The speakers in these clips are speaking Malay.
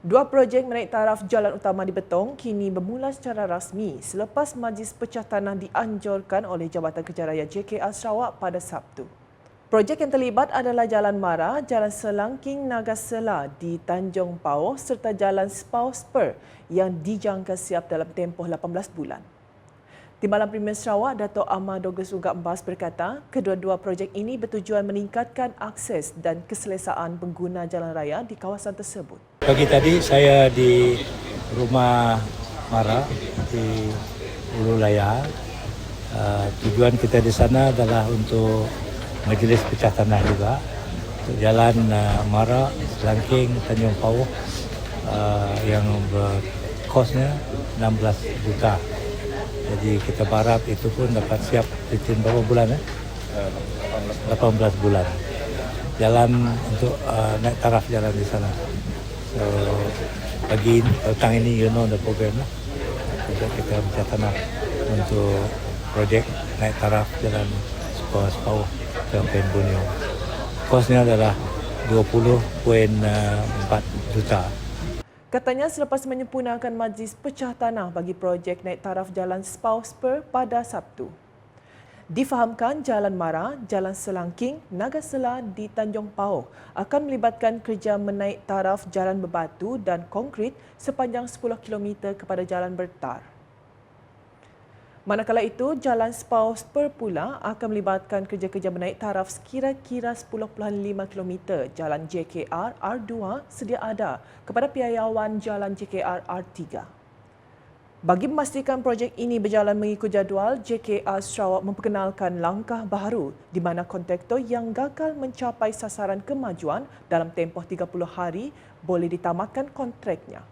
Dua projek menaik taraf jalan utama di Betong kini bermula secara rasmi selepas Majlis Pecah Tanah dianjurkan oleh Jabatan Kerja Raya JKR Sarawak pada Sabtu. Projek yang terlibat adalah Jalan Mara, Jalan Selangking Nagasela di Tanjung Pao serta Jalan Spau Spur yang dijangka siap dalam tempoh 18 bulan. Timbalan Premier Sarawak, Dato' Ahmad Douglas Ugak Mbas berkata, kedua-dua projek ini bertujuan meningkatkan akses dan keselesaan pengguna jalan raya di kawasan tersebut. Pagi tadi saya di rumah Mara di Ulu Laya. Uh, tujuan kita di sana adalah untuk majlis pecah tanah juga. Untuk jalan uh, Mara, Selangking, Tanjung Pau uh, yang berkosnya 16 juta. Jadi kita berharap itu pun dapat siap within berapa bulan eh? 18 bulan. Jalan untuk uh, naik taraf jalan di sana. So pagi petang ini you know the program lah. Kita kita baca tanah untuk projek naik taraf jalan sepau-sepau ke Borneo. Kosnya adalah 20.4 juta. Katanya selepas menyempurnakan majlis pecah tanah bagi projek naik taraf Jalan Spau Spur pada Sabtu. Difahamkan Jalan Mara, Jalan Selangking, Nagasela di Tanjung Pau akan melibatkan kerja menaik taraf jalan berbatu dan konkrit sepanjang 10 km kepada jalan bertar. Manakala itu, Jalan Spau Spur pula akan melibatkan kerja-kerja menaik taraf sekira-kira 10.5 km Jalan JKR R2 sedia ada kepada piayawan Jalan JKR R3. Bagi memastikan projek ini berjalan mengikut jadual, JKR Sarawak memperkenalkan langkah baru di mana kontraktor yang gagal mencapai sasaran kemajuan dalam tempoh 30 hari boleh ditamatkan kontraknya.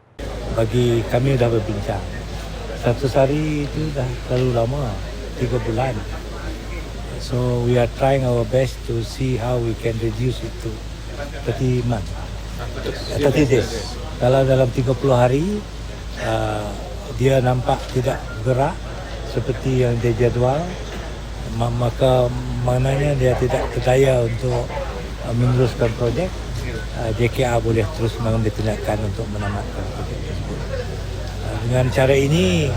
Bagi kami sudah berbincang, satu hari itu dah terlalu lama, tiga bulan. So we are trying our best to see how we can reduce it to 30 month. 30 days. Kalau dalam 30 hari uh, dia nampak tidak gerak seperti yang dia jadual, maka maknanya dia tidak berdaya untuk uh, meneruskan projek, uh, JKR boleh terus mengambil tindakan untuk menamatkan projek tersebut dengan cara ini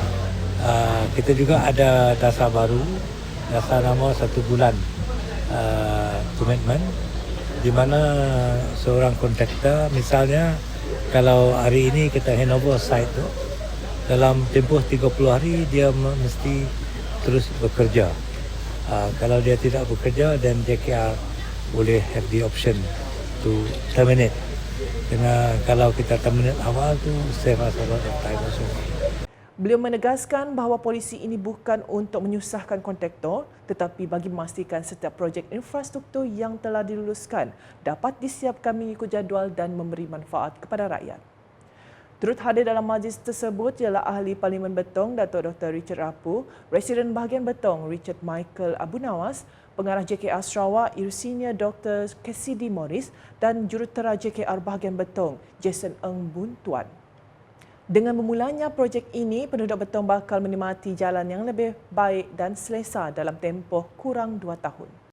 uh, kita juga ada dasar baru dasar nama satu bulan uh, commitment di mana seorang kontraktor misalnya kalau hari ini kita handover site tu dalam tempoh 30 hari dia mesti terus bekerja. Uh, kalau dia tidak bekerja dan JKR boleh have the option to terminate dengan kalau kita terminate awal tu save us a lot of time also. Beliau menegaskan bahawa polisi ini bukan untuk menyusahkan kontraktor tetapi bagi memastikan setiap projek infrastruktur yang telah diluluskan dapat disiapkan mengikut jadual dan memberi manfaat kepada rakyat. Turut hadir dalam majlis tersebut ialah ahli Parlimen Betong Datuk Dr. Richard Rapu, Residen Bahagian Betong Richard Michael Abu Nawas, Pengarah JKR Sarawak Irsinia Dr. Cassidy Morris dan Jurutera JKR Bahagian Betong Jason Eng Buntuan. Dengan memulanya projek ini, penduduk Betong bakal menikmati jalan yang lebih baik dan selesa dalam tempoh kurang dua tahun.